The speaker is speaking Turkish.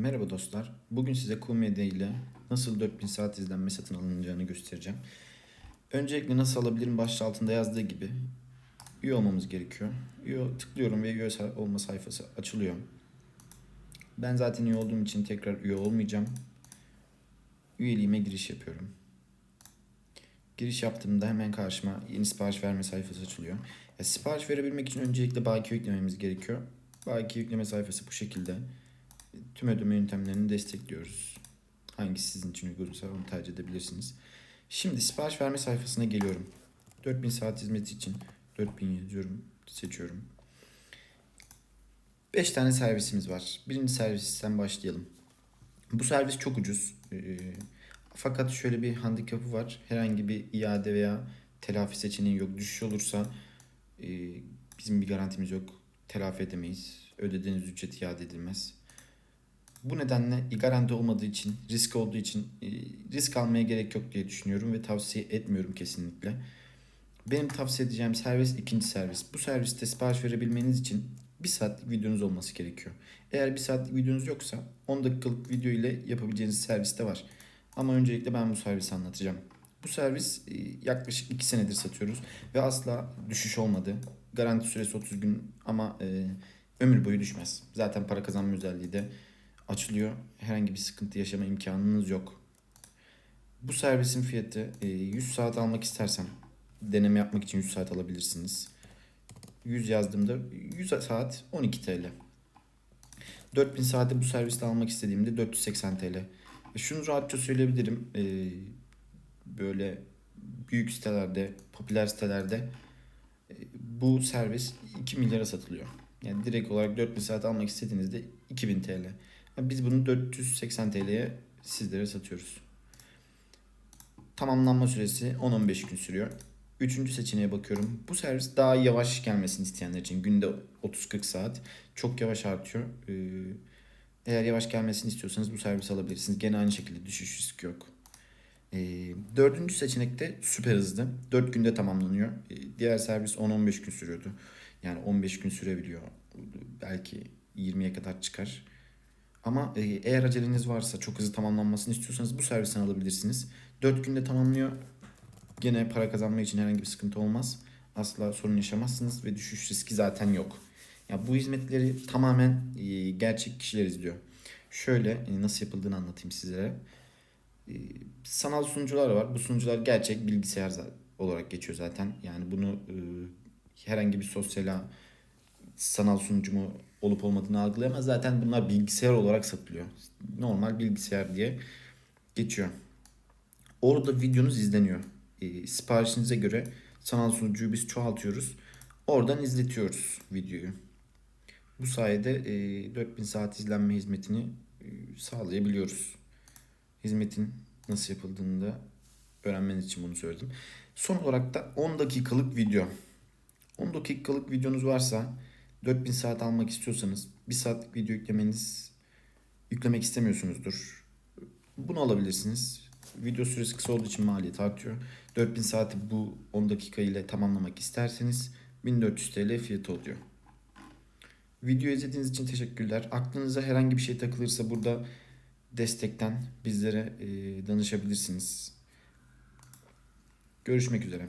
Merhaba dostlar. Bugün size Qmedya ile nasıl 4000 saat izlenme satın alınacağını göstereceğim. Öncelikle nasıl alabilirim başlığı altında yazdığı gibi üye olmamız gerekiyor. Üye tıklıyorum ve üye olma sayfası açılıyor. Ben zaten üye olduğum için tekrar üye olmayacağım. Üyeliğime giriş yapıyorum. Giriş yaptığımda hemen karşıma yeni sipariş verme sayfası açılıyor. Ya, sipariş verebilmek için öncelikle bakiye yüklememiz gerekiyor. Bakiye yükleme sayfası bu şekilde. Tüm ödeme yöntemlerini destekliyoruz. Hangisi sizin için uygunsa onu tercih edebilirsiniz. Şimdi sipariş verme sayfasına geliyorum. 4000 saat hizmeti için 4000 yazıyorum, seçiyorum. 5 tane servisimiz var. Birinci servisten başlayalım. Bu servis çok ucuz. Ee, fakat şöyle bir handikapı var. Herhangi bir iade veya telafi seçeneği yok. Düşüş olursa e, bizim bir garantimiz yok. Telafi edemeyiz. Ödediğiniz ücret iade edilmez. Bu nedenle garanti olmadığı için, risk olduğu için e, risk almaya gerek yok diye düşünüyorum ve tavsiye etmiyorum kesinlikle. Benim tavsiye edeceğim servis ikinci servis. Bu serviste sipariş verebilmeniz için bir saatlik videonuz olması gerekiyor. Eğer bir saatlik videonuz yoksa 10 dakikalık video ile yapabileceğiniz servis de var. Ama öncelikle ben bu servisi anlatacağım. Bu servis e, yaklaşık 2 senedir satıyoruz ve asla düşüş olmadı. Garanti süresi 30 gün ama e, ömür boyu düşmez. Zaten para kazanma özelliği de açılıyor. Herhangi bir sıkıntı yaşama imkanınız yok. Bu servisin fiyatı e, 100 saat almak istersem deneme yapmak için 100 saat alabilirsiniz. 100 yazdığımda 100 saat 12 TL. 4000 saati bu serviste almak istediğimde 480 TL. Ve Şunu rahatça söyleyebilirim. e, böyle büyük sitelerde, popüler sitelerde e, bu servis 2 milyara satılıyor. Yani direkt olarak 4000 saat almak istediğinizde 2000 TL. Biz bunu 480 TL'ye sizlere satıyoruz. Tamamlanma süresi 10-15 gün sürüyor. Üçüncü seçeneğe bakıyorum. Bu servis daha yavaş gelmesini isteyenler için günde 30-40 saat çok yavaş artıyor. Ee, Eğer yavaş gelmesini istiyorsanız bu servisi alabilirsiniz. Gene aynı şekilde düşüş riski yok. Ee, dördüncü seçenekte süper hızlı. 4 günde tamamlanıyor. Ee, diğer servis 10-15 gün sürüyordu. Yani 15 gün sürebiliyor. Belki 20'ye kadar çıkar. Ama e, eğer aceleniz varsa çok hızlı tamamlanmasını istiyorsanız bu servisten alabilirsiniz. 4 günde tamamlıyor. Gene para kazanma için herhangi bir sıkıntı olmaz. Asla sorun yaşamazsınız ve düşüş riski zaten yok. Ya bu hizmetleri tamamen e, gerçek kişiler izliyor. Şöyle e, nasıl yapıldığını anlatayım sizlere. Sanal sunucular var. Bu sunucular gerçek bilgisayar olarak geçiyor zaten. Yani bunu herhangi bir sosyal ağ, sanal sunucu mu olup olmadığını algılayamaz. Zaten bunlar bilgisayar olarak satılıyor. Normal bilgisayar diye geçiyor. Orada videonuz izleniyor. E, siparişinize göre sanal sunucuyu biz çoğaltıyoruz. Oradan izletiyoruz videoyu. Bu sayede e, 4000 saat izlenme hizmetini e, sağlayabiliyoruz. Hizmetin nasıl yapıldığını da öğrenmeniz için bunu söyledim. Son olarak da 10 dakikalık video. 10 dakikalık videonuz varsa 4000 saat almak istiyorsanız 1 saatlik video yüklemeniz yüklemek istemiyorsunuzdur. Bunu alabilirsiniz. Video süresi kısa olduğu için maliyet artıyor. 4000 saati bu 10 dakika ile tamamlamak isterseniz 1400 TL fiyatı oluyor. Video izlediğiniz için teşekkürler. Aklınıza herhangi bir şey takılırsa burada destekten bizlere danışabilirsiniz. Görüşmek üzere.